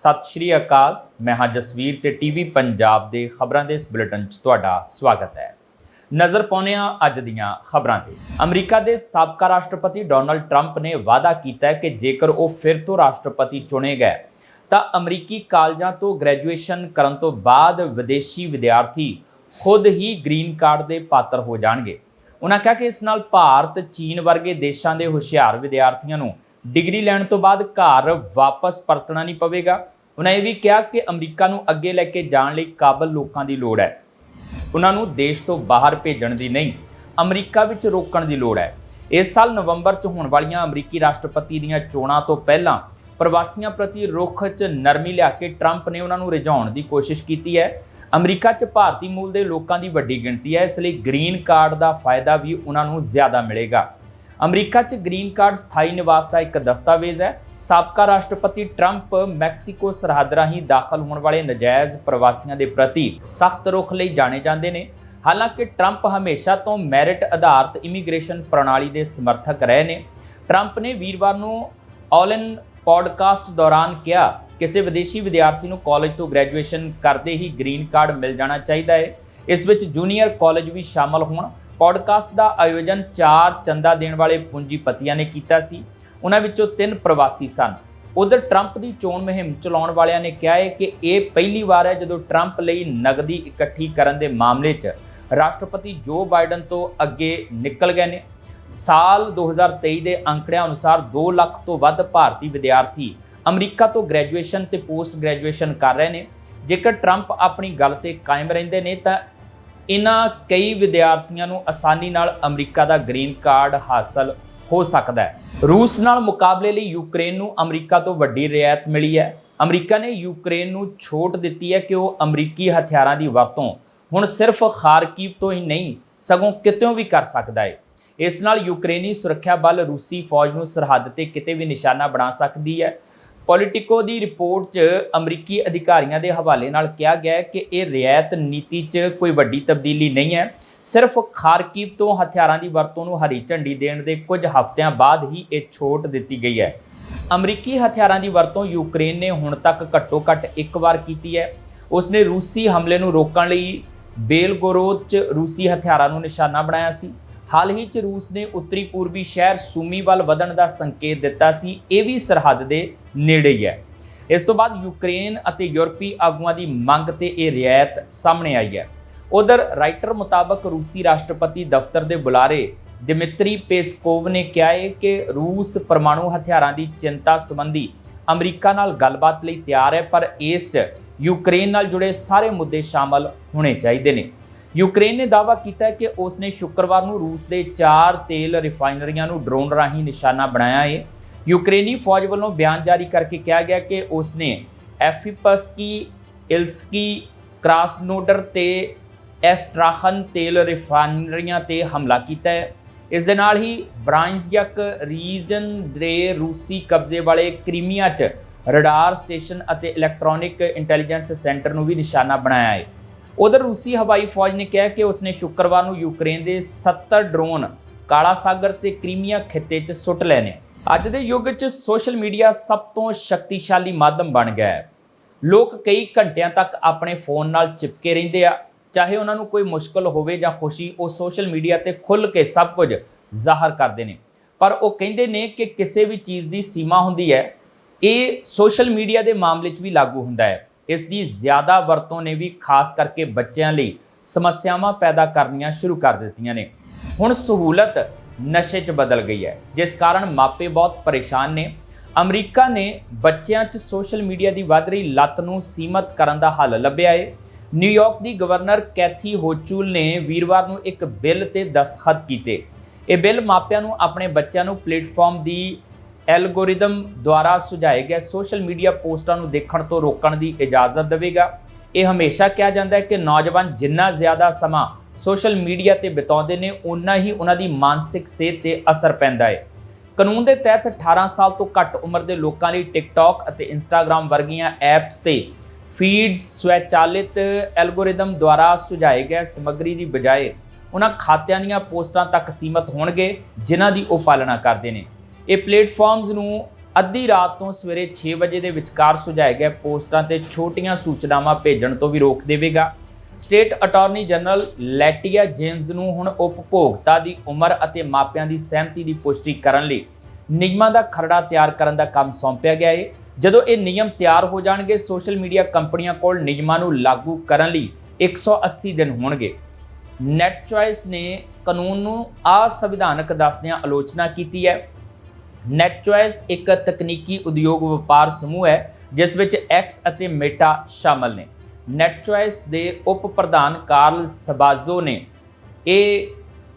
ਸਤਿ ਸ਼੍ਰੀ ਅਕਾਲ। ਮੈਂ ਹਾਂ ਜਸਵੀਰ ਤੇ ਟੀਵੀ ਪੰਜਾਬ ਦੇ ਖਬਰਾਂ ਦੇ ਇਸ ਬੁਲੇਟਿਨ 'ਚ ਤੁਹਾਡਾ ਸਵਾਗਤ ਹੈ। ਨਜ਼ਰ ਪਾਉਂਦੇ ਹਾਂ ਅੱਜ ਦੀਆਂ ਖਬਰਾਂ ਤੇ। ਅਮਰੀਕਾ ਦੇ ਸਾਬਕਾ ਰਾਸ਼ਟਰਪਤੀ ਡੋਨਲਡ ਟਰੰਪ ਨੇ ਵਾਅਦਾ ਕੀਤਾ ਹੈ ਕਿ ਜੇਕਰ ਉਹ ਫਿਰ ਤੋਂ ਰਾਸ਼ਟਰਪਤੀ ਚੁਣੇ ਗਏ, ਤਾਂ ਅਮਰੀਕੀ ਕਾਲਜਾਂ ਤੋਂ ਗ੍ਰੈਜੂਏਸ਼ਨ ਕਰਨ ਤੋਂ ਬਾਅਦ ਵਿਦੇਸ਼ੀ ਵਿਦਿਆਰਥੀ ਖੁਦ ਹੀ ਗ੍ਰੀਨ ਕਾਰਡ ਦੇ ਪਾਤਰ ਹੋ ਜਾਣਗੇ। ਉਹਨਾਂ ਕਿਹਾ ਕਿ ਇਸ ਨਾਲ ਭਾਰਤ, ਚੀਨ ਵਰਗੇ ਦੇਸ਼ਾਂ ਦੇ ਹੁਸ਼ਿਆਰ ਵਿਦਿਆਰਥੀਆਂ ਨੂੰ ਡਿਗਰੀ ਲੈਣ ਤੋਂ ਬਾਅਦ ਘਰ ਵਾਪਸ ਪਰਤਣਾ ਨਹੀਂ ਪਵੇਗਾ। ਉਹਨਾਂ ਇਹ ਵੀ ਕਿਹਾ ਕਿ ਅਮਰੀਕਾ ਨੂੰ ਅੱਗੇ ਲੈ ਕੇ ਜਾਣ ਲਈ ਕਾਬਲ ਲੋਕਾਂ ਦੀ ਲੋੜ ਹੈ। ਉਹਨਾਂ ਨੂੰ ਦੇਸ਼ ਤੋਂ ਬਾਹਰ ਭੇਜਣ ਦੀ ਨਹੀਂ, ਅਮਰੀਕਾ ਵਿੱਚ ਰੋਕਣ ਦੀ ਲੋੜ ਹੈ। ਇਸ ਸਾਲ ਨਵੰਬਰ 'ਚ ਹੋਣ ਵਾਲੀਆਂ ਅਮਰੀਕੀ ਰਾਸ਼ਟਰਪਤੀ ਦੀਆਂ ਚੋਣਾਂ ਤੋਂ ਪਹਿਲਾਂ ਪ੍ਰਵਾਸੀਆਂ ਪ੍ਰਤੀ ਰੁਖ 'ਚ ਨਰਮੀ ਲਿਆ ਕੇ ਟਰੰਪ ਨੇ ਉਹਨਾਂ ਨੂੰ ਰਿਝਾਉਣ ਦੀ ਕੋਸ਼ਿਸ਼ ਕੀਤੀ ਹੈ। ਅਮਰੀਕਾ 'ਚ ਭਾਰਤੀ ਮੂਲ ਦੇ ਲੋਕਾਂ ਦੀ ਵੱਡੀ ਗਿਣਤੀ ਹੈ, ਇਸ ਲਈ ਗ੍ਰੀਨ ਕਾਰਡ ਦਾ ਫਾਇਦਾ ਵੀ ਉਹਨਾਂ ਨੂੰ ਜ਼ਿਆਦਾ ਮਿਲੇਗਾ। ਅਮਰੀਕਾ 'ਚ ਗ੍ਰੀਨ ਕਾਰਡ ਸਥਾਈ ਨਿਵਾਸ ਦਾ ਇੱਕ ਦਸਤਾਵੇਜ਼ ਹੈ। ਸਾਬਕਾ ਰਾਸ਼ਟਰਪਤੀ ਟਰੰਪ ਮੈਕਸੀਕੋ ਸਰਹੱਦ ਰਾਹੀਂ ਦਾਖਲ ਹੋਣ ਵਾਲੇ ਨਜਾਇਜ਼ ਪ੍ਰਵਾਸੀਆਂ ਦੇ ਪ੍ਰਤੀ ਸਖਤ ਰੁਖ ਲਈ ਜਾਣੇ ਜਾਂਦੇ ਨੇ। ਹਾਲਾਂਕਿ ਟਰੰਪ ਹਮੇਸ਼ਾ ਤੋਂ ਮੈਰਿਟ ਆਧਾਰਿਤ ਇਮੀਗ੍ਰੇਸ਼ਨ ਪ੍ਰਣਾਲੀ ਦੇ ਸਮਰਥਕ ਰਹੇ ਨੇ। ਟਰੰਪ ਨੇ ਵੀਰਵਾਰ ਨੂੰ ਆਲਨ ਪੋਡਕਾਸਟ ਦੌਰਾਨ ਕਿਹਾ ਕਿਸੇ ਵਿਦੇਸ਼ੀ ਵਿਦਿਆਰਥੀ ਨੂੰ ਕਾਲਜ ਤੋਂ ਗ੍ਰੈਜੂਏਸ਼ਨ ਕਰਦੇ ਹੀ ਗ੍ਰੀਨ ਕਾਰਡ ਮਿਲ ਜਾਣਾ ਚਾਹੀਦਾ ਹੈ। ਇਸ ਵਿੱਚ ਜੂਨੀਅਰ ਕਾਲਜ ਵੀ ਸ਼ਾਮਲ ਹੋਣ। ਪੋਡਕਾਸਟ ਦਾ ਆਯੋਜਨ ਚਾਰ ਚੰਦਾ ਦੇਣ ਵਾਲੇ ਪੂੰਜੀਪਤੀਆਂ ਨੇ ਕੀਤਾ ਸੀ। ਉਹਨਾਂ ਵਿੱਚੋਂ ਤਿੰਨ ਪ੍ਰਵਾਸੀ ਸਨ। ਉਧਰ ਟਰੰਪ ਦੀ ਚੋਣ ਮੁਹਿੰਮ ਚਲਾਉਣ ਵਾਲਿਆਂ ਨੇ ਕਿਹਾ ਹੈ ਕਿ ਇਹ ਪਹਿਲੀ ਵਾਰ ਹੈ ਜਦੋਂ ਟਰੰਪ ਲਈ ਨਗਦੀ ਇਕੱਠੀ ਕਰਨ ਦੇ ਮਾਮਲੇ 'ਚ ਰਾਸ਼ਟਰਪਤੀ ਜੋ ਬਾਈਡਨ ਤੋਂ ਅੱਗੇ ਨਿਕਲ ਗਏ ਨੇ। ਸਾਲ 2023 ਦੇ ਅੰਕੜਿਆਂ ਅਨੁਸਾਰ 2 ਲੱਖ ਤੋਂ ਵੱਧ ਭਾਰਤੀ ਵਿਦਿਆਰਥੀ ਅਮਰੀਕਾ ਤੋਂ ਗ੍ਰੈਜੂਏਸ਼ਨ ਤੇ ਪੋਸਟ ਗ੍ਰੈਜੂਏਸ਼ਨ ਕਰ ਰਹੇ ਨੇ। ਜੇਕਰ ਟਰੰਪ ਆਪਣੀ ਗੱਲ ਤੇ ਕਾਇਮ ਰਹਿੰਦੇ ਨੇ ਤਾਂ ਇਹਨਾਂ ਕਈ ਵਿਦਿਆਰਥੀਆਂ ਨੂੰ ਆਸਾਨੀ ਨਾਲ ਅਮਰੀਕਾ ਦਾ ਗ੍ਰੀਨ ਕਾਰਡ ਹਾਸਲ ਹੋ ਸਕਦਾ ਹੈ। ਰੂਸ ਨਾਲ ਮੁਕਾਬਲੇ ਲਈ ਯੂਕਰੇਨ ਨੂੰ ਅਮਰੀਕਾ ਤੋਂ ਵੱਡੀ ਰਿਆਇਤ ਮਿਲੀ ਹੈ। ਅਮਰੀਕਾ ਨੇ ਯੂਕਰੇਨ ਨੂੰ ਛੋਟ ਦਿੱਤੀ ਹੈ ਕਿ ਉਹ ਅਮਰੀਕੀ ਹਥਿਆਰਾਂ ਦੀ ਵਰਤੋਂ ਹੁਣ ਸਿਰਫ ਖਾਰਕੀਵ ਤੋਂ ਹੀ ਨਹੀਂ, ਸਗੋਂ ਕਿਤੇੋਂ ਵੀ ਕਰ ਸਕਦਾ ਹੈ। ਇਸ ਨਾਲ ਯੂਕਰੇਨੀ ਸੁਰੱਖਿਆ ਬਲ ਰੂਸੀ ਫੌਜ ਨੂੰ ਸਰਹੱਦ ਤੇ ਕਿਤੇ ਵੀ ਨਿਸ਼ਾਨਾ ਬਣਾ ਸਕਦੀ ਹੈ। ਪੋਲਿਟਿਕੋ ਦੀ ਰਿਪੋਰਟ 'ਚ ਅਮਰੀਕੀ ਅਧਿਕਾਰੀਆਂ ਦੇ ਹਵਾਲੇ ਨਾਲ ਕਿਹਾ ਗਿਆ ਹੈ ਕਿ ਇਹ ਰਿਆਇਤ ਨੀਤੀ 'ਚ ਕੋਈ ਵੱਡੀ ਤਬਦੀਲੀ ਨਹੀਂ ਹੈ। ਸਿਰਫ ਖਾਰਕੀਵ ਤੋਂ ਹਥਿਆਰਾਂ ਦੀ ਵਰਤੋਂ ਨੂੰ ਹਰੀ ਝੰਡੀ ਦੇਣ ਦੇ ਕੁਝ ਹਫ਼ਤਿਆਂ ਬਾਅਦ ਹੀ ਇਹ ਛੋਟ ਦਿੱਤੀ ਗਈ ਹੈ। ਅਮਰੀਕੀ ਹਥਿਆਰਾਂ ਦੀ ਵਰਤੋਂ ਯੂਕਰੇਨ ਨੇ ਹੁਣ ਤੱਕ ਘੱਟੋ-ਘੱਟ ਇੱਕ ਵਾਰ ਕੀਤੀ ਹੈ। ਉਸਨੇ ਰੂਸੀ ਹਮਲੇ ਨੂੰ ਰੋਕਣ ਲਈ ਬੇਲਗੋਰੋਦ 'ਚ ਰੂਸੀ ਹਥਿਆਰਾਂ ਨੂੰ ਨਿਸ਼ਾਨਾ ਬਣਾਇਆ ਸੀ। ਹਾਲ ਹੀ 'ਚ ਰੂਸ ਨੇ ਉੱਤਰੀ ਪੂਰਬੀ ਸ਼ਹਿਰ ਸੂਮੀ ਵੱਲ ਵਧਣ ਦਾ ਸੰਕੇਤ ਦਿੱਤਾ ਸੀ, ਇਹ ਵੀ ਸਰਹੱਦ ਦੇ ਨੇੜੇ ਹੀ ਹੈ। ਇਸ ਤੋਂ ਬਾਅਦ ਯੂਕਰੇਨ ਅਤੇ ਯੂਰਪੀ ਆਗੂਆਂ ਦੀ ਮੰਗ ਤੇ ਇਹ ਰਿਆਇਤ ਸਾਹਮਣੇ ਆਈ ਹੈ। ਉਧਰ ਰਾਈਟਰ ਮੁਤਾਬਕ ਰੂਸੀ ਰਾਸ਼ਟਰਪਤੀ ਦਫ਼ਤਰ ਦੇ ਬੁਲਾਰੇ ਦਿਮਿਤਰੀ ਪੇਸਕੋਵ ਨੇ ਕਿਹਾ ਹੈ ਕਿ ਰੂਸ ਪਰਮਾਣੂ ਹਥਿਆਰਾਂ ਦੀ ਚਿੰਤਾ ਸੰਬੰਧੀ ਅਮਰੀਕਾ ਨਾਲ ਗੱਲਬਾਤ ਲਈ ਤਿਆਰ ਹੈ, ਪਰ ਇਸ 'ਚ ਯੂਕਰੇਨ ਨਾਲ ਜੁੜੇ ਸਾਰੇ ਮੁੱਦੇ ਸ਼ਾਮਲ ਹੋਣੇ ਚਾਹੀਦੇ ਨੇ। ਯੂਕਰੇਨ ਨੇ ਦਾਅਵਾ ਕੀਤਾ ਹੈ ਕਿ ਉਸ ਨੇ ਸ਼ੁੱਕਰਵਾਰ ਨੂੰ ਰੂਸ ਦੇ ਚਾਰ ਤੇਲ ਰਿਫਾਈਨਰੀਆਂ ਨੂੰ ਡਰੋਨ ਰਾਹੀਂ ਨਿਸ਼ਾਨਾ ਬਣਾਇਆ ਹੈ। ਯੂਕਰੇਨੀ ਫੌਜ ਵੱਲੋਂ ਬਿਆਨ ਜਾਰੀ ਕਰਕੇ ਕਿਹਾ ਗਿਆ ਕਿ ਉਸ ਨੇ ਐਫੀਪਸਕੀ, ਇਲਸਕੀ, ਕ੍ਰਾਸਨੋਡਰ ਤੇ ਐਸਟਰਾਖਨ ਤੇਲ ਰਿਫਾਈਨਰੀਆਂ ਤੇ ਹਮਲਾ ਕੀਤਾ ਹੈ। ਇਸ ਦੇ ਨਾਲ ਹੀ ਬ੍ਰਾਂਜ਼ਯਕ ਰੀਜਨ ਦੇ ਰੂਸੀ ਕਬਜ਼ੇ ਵਾਲੇ ਕ੍ਰੀਮੀਆ 'ਚ ਰਡਾਰ ਸਟੇਸ਼ਨ ਅਤੇ ਇਲੈਕਟ੍ਰੋਨਿਕ ਇੰਟੈਲੀਜੈਂਸ ਸੈਂਟਰ ਨੂੰ ਵੀ ਨਿਸ਼ਾਨਾ ਬਣਾਇਆ ਹੈ। ਉਧਰ ਰੂਸੀ ਹਵਾਈ ਫੌਜ ਨੇ ਕਿਹਾ ਕਿ ਉਸਨੇ ਸ਼ੁੱਕਰਵਾਰ ਨੂੰ ਯੂਕਰੇਨ ਦੇ 70 ਡਰੋਨ ਕਾਲਾ ਸਾਗਰ ਤੇ ਕ੍ਰੀਮੀਆ ਖਿੱਤੇ 'ਚ ਸੁੱਟ ਲਏ ਨੇ। ਅੱਜ ਦੇ ਯੁੱਗ 'ਚ ਸੋਸ਼ਲ ਮੀਡੀਆ ਸਭ ਤੋਂ ਸ਼ਕਤੀਸ਼ਾਲੀ ਮਾਧਿਅਮ ਬਣ ਗਿਆ ਹੈ। ਲੋਕ ਕਈ ਘੰਟਿਆਂ ਤੱਕ ਆਪਣੇ ਫੋਨ ਨਾਲ ਚਿਪਕੇ ਰਹਿੰਦੇ ਆ। ਚਾਹੇ ਉਹਨਾਂ ਨੂੰ ਕੋਈ ਮੁਸ਼ਕਲ ਹੋਵੇ ਜਾਂ ਖੁਸ਼ੀ, ਉਹ ਸੋਸ਼ਲ ਮੀਡੀਆ ਤੇ ਖੁੱਲ੍ਹ ਕੇ ਸਭ ਕੁਝ ਜ਼ਾਹਰ ਕਰਦੇ ਨੇ। ਪਰ ਉਹ ਕਹਿੰਦੇ ਨੇ ਕਿ ਕਿਸੇ ਵੀ ਚੀਜ਼ ਦੀ ਸੀਮਾ ਹੁੰਦੀ ਹੈ। ਇਹ ਸੋਸ਼ਲ ਮੀਡੀਆ ਦੇ ਮਾਮਲੇ 'ਚ ਵੀ ਲਾਗੂ ਹੁੰਦਾ ਹੈ। ਇਸ ਦੀ ਜ਼ਿਆਦਾ ਵਰਤੋਂ ਨੇ ਵੀ ਖਾਸ ਕਰਕੇ ਬੱਚਿਆਂ ਲਈ ਸਮੱਸਿਆਵਾਂ ਪੈਦਾ ਕਰਨੀਆਂ ਸ਼ੁਰੂ ਕਰ ਦਿੱਤੀਆਂ ਨੇ। ਹੁਣ ਸਹੂਲਤ ਨਸ਼ੇ 'ਚ ਬਦਲ ਗਈ ਹੈ, ਜਿਸ ਕਾਰਨ ਮਾਪੇ ਬਹੁਤ ਪਰੇਸ਼ਾਨ ਨੇ। ਅਮਰੀਕਾ ਨੇ ਬੱਚਿਆਂ 'ਚ ਸੋਸ਼ਲ ਮੀਡੀਆ ਦੀ ਵੱਧ ਰਹੀ ਲੱਤ ਨੂੰ ਸੀਮਤ ਕਰਨ ਦਾ ਹੱਲ ਲੱਭਿਆ ਏ। ਨਿਊਯਾਰਕ ਦੀ ਗਵਰਨਰ ਕੈਥੀ ਹੋਚੂਲ ਨੇ ਵੀਰਵਾਰ ਨੂੰ ਇੱਕ ਬਿੱਲ ਤੇ ਦਸਤਖਤ ਕੀਤੇ। ਇਹ ਬਿੱਲ ਮਾਪਿਆਂ ਨੂੰ ਆਪਣੇ ਬੱਚਿਆਂ ਨੂੰ ਪਲੇਟਫਾਰਮ ਦੀ ਐਲਗੋਰਿਦਮ ਦੁਆਰਾ ਸੁਝਾਏ ਗਏ ਸੋਸ਼ਲ ਮੀਡੀਆ ਪੋਸਟਾਂ ਨੂੰ ਦੇਖਣ ਤੋਂ ਰੋਕਣ ਦੀ ਇਜਾਜ਼ਤ ਦੇਵੇਗਾ। ਇਹ ਹਮੇਸ਼ਾ ਕਿਹਾ ਜਾਂਦਾ ਹੈ ਕਿ ਨੌਜਵਾਨ ਜਿੰਨਾ ਜ਼ਿਆਦਾ ਸਮਾਂ ਸੋਸ਼ਲ ਮੀਡੀਆ ਤੇ ਬਿਤਾਉਂਦੇ ਨੇ ਉਨਾ ਹੀ ਉਹਨਾਂ ਦੀ ਮਾਨਸਿਕ ਸਿਹਤ ਤੇ ਅਸਰ ਪੈਂਦਾ ਹੈ। ਕਾਨੂੰਨ ਦੇ ਤਹਿਤ 18 ਸਾਲ ਤੋਂ ਘੱਟ ਉਮਰ ਦੇ ਲੋਕਾਂ ਲਈ ਟਿਕਟੌਕ ਅਤੇ ਇੰਸਟਾਗ੍ਰam ਵਰਗੀਆਂ ਐਪਸ ਤੇ ਫੀਡਸ ਸਵੈਚਾਲਿਤ ਐਲਗੋਰਿਦਮ ਦੁਆਰਾ ਸੁਝਾਏ ਗਏ ਸਮੱਗਰੀ ਦੀ ਬਜਾਏ ਉਹਨਾਂ ਖਾਤਿਆਂ ਦੀਆਂ ਪੋਸਟਾਂ ਤੱਕ ਸੀਮਤ ਹੋਣਗੇ, ਜਿਨ੍ਹਾਂ ਦੀ ਉਹ ਪਾਲਣਾ ਕਰਦੇ ਨੇ। ਇਹ ਪਲੇਟਫਾਰਮਸ ਨੂੰ ਅੱਧੀ ਰਾਤ ਤੋਂ ਸਵੇਰੇ 6 ਵਜੇ ਦੇ ਵਿਚਕਾਰ ਸੁਝਾਏ ਗਏ ਪੋਸਟਾਂ ਤੇ ਛੋਟੀਆਂ ਸੂਚਨਾਵਾਂ ਭੇਜਣ ਤੋਂ ਵੀ ਰੋਕ ਦੇਵੇਗਾ। State attorney general Letitia James ਨੂੰ ਹੁਣ ਉਪਭੋਗਤਾ ਦੀ ਉਮਰ ਅਤੇ ਮਾਪਿਆਂ ਦੀ ਸਹਿਮਤੀ ਦੀ ਪੁਸ਼ਟੀ ਕਰਨ ਲਈ ਨਿਯਮਾਂ ਦਾ ਖਰੜਾ ਤਿਆਰ ਕਰਨ ਦਾ ਕੰਮ ਸੌਂਪਿਆ ਗਿਆ ਹੈ ਜਦੋਂ ਇਹ ਨਿਯਮ ਤਿਆਰ ਹੋ ਜਾਣਗੇ, ਸੋਸ਼ਲ ਮੀਡੀਆ ਕੰਪਨੀਆਂ ਕੋਲ ਨਿਯਮਾਂ ਨੂੰ ਲਾਗੂ ਕਰਨ ਲਈ 180 ਦਿਨ ਹੋਣਗੇ। ਨੈਟ ਚੁਆਇਸ ਨੇ ਕਾਨੂੰਨ ਨੂੰ ਅਸੰਵਿਧਾਨਕ ਦੱਸਦਿਆਂ ਆਲੋਚਨਾ ਕੀਤੀ ਹੈ। ਨੈਟ ਇੱਕ ਤਕਨੀਕੀ ਉਦਯੋਗ ਵਪਾਰ ਸਮੂਹ ਹੈ, ਜਿਸ ਵਿੱਚ ਐਕਸ ਅਤੇ ਮੇਟਾ ਸ਼ਾਮਲ ਨੇ। ਨੈਟ ਦੇ ਉਪ ਪ੍ਰਧਾਨ ਕਾਰਲ ਸਬਾਜ਼ੋ ਨੇ ਇਹ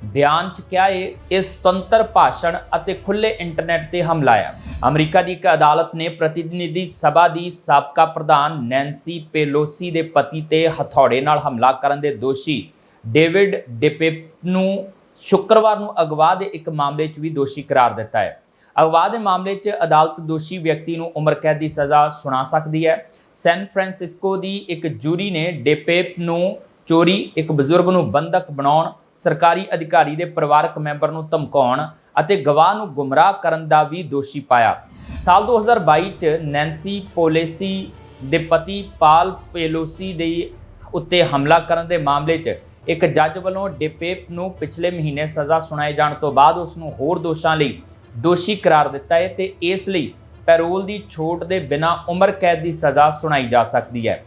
ਬਿਆਨ ਚ ਕਿਹਾ ਹੈ, ਇਹ ਸੁਤੰਤਰ ਭਾਸ਼ਣ ਅਤੇ ਖੁੱਲੇ ਇੰਟਰਨੈਟ ਤੇ ਹਮਲਾ ਹੈ ਅਮਰੀਕਾ ਦੀ ਇੱਕ ਅਦਾਲਤ ਨੇ ਪ੍ਰਤੀਨਿਧੀ ਸਭਾ ਦੀ ਸਾਬਕਾ ਪ੍ਰਧਾਨ ਨੈਂਸੀ ਪੇਲੋਸੀ ਦੇ ਪਤੀ ਤੇ ਹਥੌੜੇ ਨਾਲ ਹਮਲਾ ਕਰਨ ਦੇ ਦੋਸ਼ੀ ਡੇਵਿਡ ਡਿਪੇਪ ਨੂੰ ਸ਼ੁੱਕਰਵਾਰ ਨੂੰ ਅਗਵਾ ਦੇ ਇੱਕ ਮਾਮਲੇ 'ਚ ਵੀ ਦੋਸ਼ੀ ਕਰਾਰ ਦਿੱਤਾ ਹੈ। ਅਗਵਾ ਦੇ ਮਾਮਲੇ 'ਚ ਅਦਾਲਤ ਦੋਸ਼ੀ ਵਿਅਕਤੀ ਨੂੰ ਉਮਰ ਕੈਦ ਦੀ ਸਜ਼ਾ ਸੁਣਾ ਸਕਦੀ ਹੈ। ਸੈਨ ਫਰਾਂਸਿਸਕੋ ਦੀ ਇੱਕ ਜੂਰੀ ਨੇ ਡੇਪੇਪ ਨੂੰ ਚੋਰੀ, ਇੱਕ ਬਜ਼ੁਰਗ ਨੂੰ ਬੰਦਕ ਬਣਾਉਣ, ਸਰਕਾਰੀ ਅਧਿਕਾਰੀ ਦੇ ਪਰਿਵਾਰਕ ਮੈਂਬਰ ਨੂੰ ਧਮਕਾਉਣ ਅਤੇ ਗਵਾਹ ਨੂੰ ਗੁੰਮਰਾਹ ਕਰਨ ਦਾ ਵੀ ਦੋਸ਼ੀ ਪਾਇਆ। ਸਾਲ 2022 ਚ ਨੈਂਸੀ ਪੋਲੇਸੀ ਦੇ ਪਤੀ ਪਾਲ ਪੇਲੋਸੀ ਦੇ ਉੱਤੇ ਹਮਲਾ ਕਰਨ ਦੇ ਮਾਮਲੇ 'ਚ ਇੱਕ ਜੱਜ ਵੱਲੋਂ ਡਿਪੇਪ ਨੂੰ ਪਿਛਲੇ ਮਹੀਨੇ ਸਜ਼ਾ ਸੁਣਾਏ ਜਾਣ ਤੋਂ ਬਾਅਦ ਉਸ ਨੂੰ ਹੋਰ ਦੋਸ਼ਾਂ ਲਈ ਦੋਸ਼ੀ ਕਰਾਰ ਦਿੱਤਾ ਹੈ ਤੇ ਇਸ ਲਈ ਪੈਰੋਲ ਦੀ ਛੋਟ ਦੇ ਬਿਨਾਂ ਉਮਰ ਕੈਦ ਦੀ ਸਜ਼ਾ ਸੁਣਾਈ ਜਾ ਸਕਦੀ ਹੈ।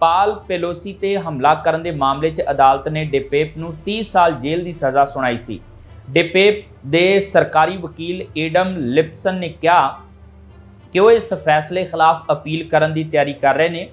ਪਾਲ ਪੇਲੋਸੀ ਤੇ ਹਮਲਾ ਕਰਨ ਦੇ ਮਾਮਲੇ 'ਚ ਅਦਾਲਤ ਨੇ ਡਿਪੇਪ ਨੂੰ 30 ਸਾਲ ਜੇਲ੍ਹ ਦੀ ਸਜ਼ਾ ਸੁਣਾਈ ਸੀ। ਡਿਪੇਪ ਦੇ ਸਰਕਾਰੀ ਵਕੀਲ ਏਡਮ ਲਿਪਸਨ ਨੇ ਕਿਹਾ ਕਿ ਉਹ ਇਸ ਫੈਸਲੇ ਖਿਲਾਫ ਅਪੀਲ ਕਰਨ ਦੀ ਤਿਆਰੀ ਕਰ ਰਹੇ ਨੇ।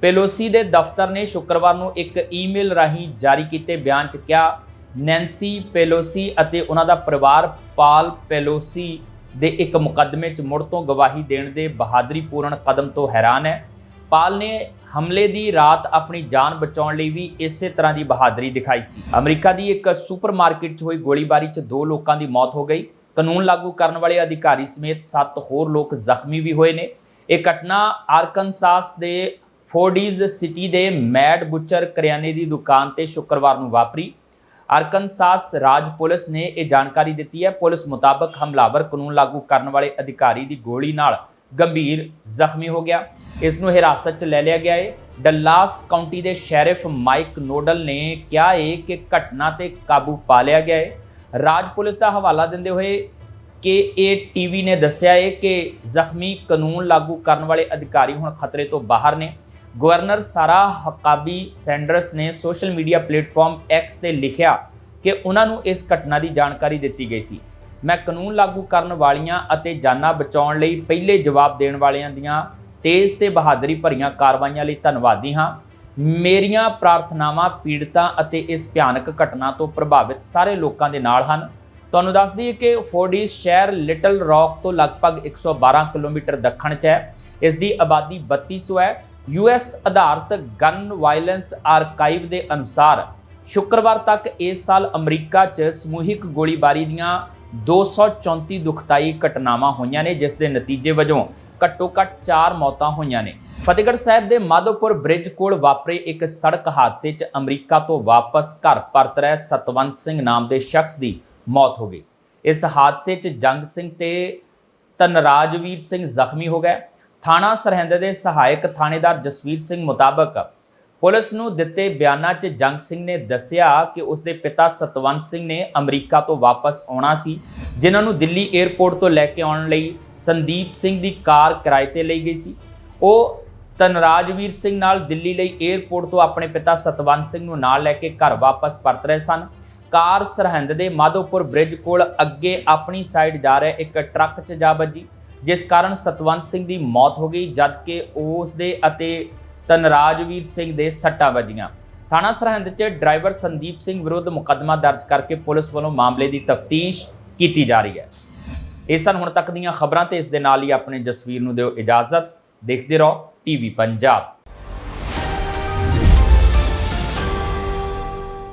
ਪੇਲੋਸੀ ਦੇ ਦਫ਼ਤਰ ਨੇ ਸ਼ੁੱਕਰਵਾਰ ਨੂੰ ਇੱਕ ਈਮੇਲ ਰਾਹੀਂ ਜਾਰੀ ਕੀਤੇ ਬਿਆਨ 'ਚ ਕਿਹਾ ਨੈਂਸੀ ਪੇਲੋਸੀ ਅਤੇ ਉਹਨਾਂ ਦਾ ਪਰਿਵਾਰ ਪਾਲ ਪੈਲੋਸੀ ਦੇ ਇੱਕ ਮੁਕੱਦਮੇ 'ਚ ਮੁੜ ਤੋਂ ਗਵਾਹੀ ਦੇਣ ਦੇ ਬਹਾਦਰੀਪੂਰਨ ਕਦਮ ਤੋਂ ਹੈਰਾਨ ਹੈ। ਪਾਲ ਨੇ ਹਮਲੇ ਦੀ ਰਾਤ ਆਪਣੀ ਜਾਨ ਬਚਾਉਣ ਲਈ ਵੀ ਇਸੇ ਤਰ੍ਹਾਂ ਦੀ ਬਹਾਦਰੀ ਦਿਖਾਈ ਸੀ। ਅਮਰੀਕਾ ਦੀ ਇੱਕ ਸੁਪਰਮਾਰਕਟ 'ਚ ਹੋਈ ਗੋਲੀਬਾਰੀ 'ਚ ਦੋ ਲੋਕਾਂ ਦੀ ਮੌਤ ਹੋ ਗਈ। ਕਾਨੂੰਨ ਲਾਗੂ ਕਰਨ ਵਾਲੇ ਅਧਿਕਾਰੀ ਸਮੇਤ 7 ਹੋਰ ਲੋਕ ਜ਼ਖਮੀ ਵੀ ਹੋਏ ਨੇ। ਇਹ ਘਟਨਾ ਆਰਕਨਸਾਸ ਦੇ ਫੋਰਡੀਜ਼ ਸਿਟੀ ਦੇ ਮੈਡ ਬੁੱਚਰ ਕਰਿਆਨੇ ਦੀ ਦੁਕਾਨ ਤੇ ਸ਼ੁੱਕਰਵਾਰ ਨੂੰ ਵਾਪਰੀ। ਅਰਕਨਸਾਸ ਰਾਜ ਪੁਲਿਸ ਨੇ ਇਹ ਜਾਣਕਾਰੀ ਦਿੱਤੀ ਹੈ। ਪੁਲਿਸ ਮੁਤਾਬਕ ਹਮਲਾਵਰ ਕਾਨੂੰਨ ਲਾਗੂ ਕਰਨ ਵਾਲੇ ਅਧਿਕਾਰੀ ਦੀ ਗੋਲੀ ਨਾਲ ਗੰਭੀਰ ਜ਼ਖਮੀ ਹੋ ਗਿਆ। ਇਸ ਨੂੰ ਹਿਰਾਸਤ 'ਚ ਲੈ ਲਿਆ ਗਿਆ ਹੈ। ਡੱਲਾਸ ਕਾਉਂਟੀ ਦੇ ਸ਼ੈਰਿਫ ਮਾਈਕ ਨੋਡਲ ਨੇ ਕਿਹਾ ਹੈ ਕਿ ਘਟਨਾ ਤੇ ਕਾਬੂ ਪਾ ਲਿਆ ਗਿਆ ਹੈ। ਰਾਜ ਪੁਲਿਸ ਦਾ ਹਵਾਲਾ ਦਿੰਦੇ ਹੋਏ ਕਿ ਇਹ ਟੀਵੀ ਨੇ ਦੱਸਿਆ ਹੈ ਕਿ ਜ਼ਖਮੀ ਕਾਨੂੰਨ ਲਾਗੂ ਕਰਨ ਵਾਲੇ ਅਧਿਕਾਰੀ ਹੁਣ ਖਤਰੇ ਤੋਂ ਬਾਹਰ ਨੇ। ਗਵਰਨਰ ਸਾਰਾ ਹਕਾਬੀ ਸੈਂਡਰਸ ਨੇ ਸੋਸ਼ਲ ਮੀਡੀਆ ਪਲੇਟਫਾਰਮ ਐਕਸ ਤੇ ਲਿਖਿਆ ਕਿ ਉਹਨਾਂ ਨੂੰ ਇਸ ਘਟਨਾ ਦੀ ਜਾਣਕਾਰੀ ਦਿੱਤੀ ਗਈ ਸੀ। ਮੈਂ ਕਾਨੂੰਨ ਲਾਗੂ ਕਰਨ ਵਾਲੀਆਂ ਅਤੇ ਜਾਨਾਂ ਬਚਾਉਣ ਲਈ ਪਹਿਲੇ ਜਵਾਬ ਦੇਣ ਵਾਲਿਆਂ ਦੀਆਂ ਤੇਜ਼ ਤੇ ਬਹਾਦਰੀ ਭਰੀਆਂ ਕਾਰਵਾਈਆਂ ਲਈ ਧੰਨਵਾਦੀ ਹਾਂ। ਮੇਰੀਆਂ ਪ੍ਰਾਰਥਨਾਵਾਂ, ਪੀੜਤਾਂ ਅਤੇ ਇਸ ਭਿਆਨਕ ਘਟਨਾ ਤੋਂ ਪ੍ਰਭਾਵਿਤ ਸਾਰੇ ਲੋਕਾਂ ਦੇ ਨਾਲ ਹਨ। ਤੁਹਾਨੂੰ ਦੱਸ ਦਈਏ ਕਿ ਫੋਰਡੀ ਸ਼ਹਿਰ ਲਿਟਲ ਰੌਕ ਤੋਂ ਲਗਭਗ 112 ਕਿਲੋਮੀਟਰ ਦੱਖਣ 'ਚ ਹੈ। ਇਸ ਦੀ ਆਬਾਦੀ 3200 ਹੈ ਯੂਐਸ ਆਧਾਰਿਤ ਗਨ ਵਾਇਲੈਂਸ ਆਰਕਾਈਵ ਦੇ ਅਨੁਸਾਰ ਸ਼ੁੱਕਰਵਾਰ ਤੱਕ ਇਸ ਸਾਲ ਅਮਰੀਕਾ 'ਚ ਸਮੂਹਿਕ ਗੋਲੀਬਾਰੀ ਦੀਆਂ 234 ਦੁਖਦਾਈ ਘਟਨਾਵਾਂ ਹੋਈਆਂ ਨੇ, ਜਿਸ ਦੇ ਨਤੀਜੇ ਵਜੋਂ ਘੱਟੋ-ਘੱਟ 4 ਮੌਤਾਂ ਹੋਈਆਂ ਨੇ। ਫਤਿਹਗੜ੍ਹ ਸਾਹਿਬ ਦੇ ਮਾਧੋਪੁਰ ਬ੍ਰਿਜ ਕੋਲ ਵਾਪਰੇ ਇੱਕ ਸੜਕ ਹਾਦਸੇ 'ਚ ਅਮਰੀਕਾ ਤੋਂ ਵਾਪਸ ਘਰ ਪਰਤ ਰਹੇ ਸਤਵੰਤ ਸਿੰਘ ਨਾਮ ਦੇ ਸ਼ਖਸ ਦੀ ਮੌਤ ਹੋ ਗਈ। ਇਸ ਹਾਦਸੇ 'ਚ ਜੰਗ ਸਿੰਘ ਤੇ ਤਨਰਾਜਵੀਰ ਸਿੰਘ ਜ਼ਖਮੀ ਹੋ ਗਏ। ਥਾਣਾ ਸਰਹਿੰਦ ਦੇ ਸਹਾਇਕ ਥਾਣੇਦਾਰ ਜਸਵੀਰ ਸਿੰਘ ਮੁਤਾਬਕ ਪੁਲਿਸ ਨੂੰ ਦਿੱਤੇ ਬਿਆਨਾਂ 'ਚ ਜੰਗ ਸਿੰਘ ਨੇ ਦੱਸਿਆ ਕਿ ਉਸਦੇ ਪਿਤਾ ਸਤਵੰਤ ਸਿੰਘ ਨੇ ਅਮਰੀਕਾ ਤੋਂ ਵਾਪਸ ਆਉਣਾ ਸੀ, ਜਿਨ੍ਹਾਂ ਨੂੰ ਦਿੱਲੀ 에ਅਰਪੋਰਟ ਤੋਂ ਲੈ ਕੇ ਆਉਣ ਲਈ ਸੰਦੀਪ ਸਿੰਘ ਦੀ ਕਾਰ ਕਿਰਾਏ ਤੇ ਲਈ ਗਈ ਸੀ। ਉਹ ਤਨਰਾਜਵੀਰ ਸਿੰਘ ਨਾਲ ਦਿੱਲੀ ਲਈ 에ਅਰਪੋਰਟ ਤੋਂ ਆਪਣੇ ਪਿਤਾ ਸਤਵੰਤ ਸਿੰਘ ਨੂੰ ਨਾਲ ਲੈ ਕੇ ਘਰ ਵਾਪਸ ਪਰਤ ਰਹੇ ਸਨ। ਕਾਰ ਸਰਹੰਦ ਦੇ ਮਾਧੋਪੁਰ ਬ੍ਰਿਜ ਕੋਲ ਅੱਗੇ ਆਪਣੀ ਸਾਈਡ ਜਾ ਰਿਹਾ ਇੱਕ ਟਰੱਕ 'ਚ ਜਾ ਵੱਜੀ। ਜਿਸ ਕਾਰਨ ਸਤਵੰਤ ਸਿੰਘ ਦੀ ਮੌਤ ਹੋ ਗਈ, ਜਦਕਿ ਉਸ ਦੇ ਅਤੇ ਤਨਰਾਜਵੀਰ ਸਿੰਘ ਦੇ ਸੱਟਾਂ ਵੱਜੀਆਂ। ਥਾਣਾ ਸਰਹੰਦ 'ਚ ਡਰਾਈਵਰ ਸੰਦੀਪ ਸਿੰਘ ਵਿਰੁੱਧ ਮੁਕੱਦਮਾ ਦਰਜ ਕਰਕੇ ਪੁਲਿਸ ਵੱਲੋਂ ਮਾਮਲੇ ਦੀ ਤਫਤੀਸ਼ ਕੀਤੀ ਜਾ ਰਹੀ ਹੈ। ਇਹ ਸਨ ਹੁਣ ਤੱਕ ਦੀਆਂ ਖਬਰਾਂ ਤੇ ਇਸ ਦੇ ਨਾਲ ਹੀ ਆਪਣੇ ਜਸਵੀਰ ਨੂੰ ਦਿਓ ਇਜਾਜ਼ਤ। ਦੇਖਦੇ ਰਹੋ ਟੀਵੀ ਪੰਜਾਬ।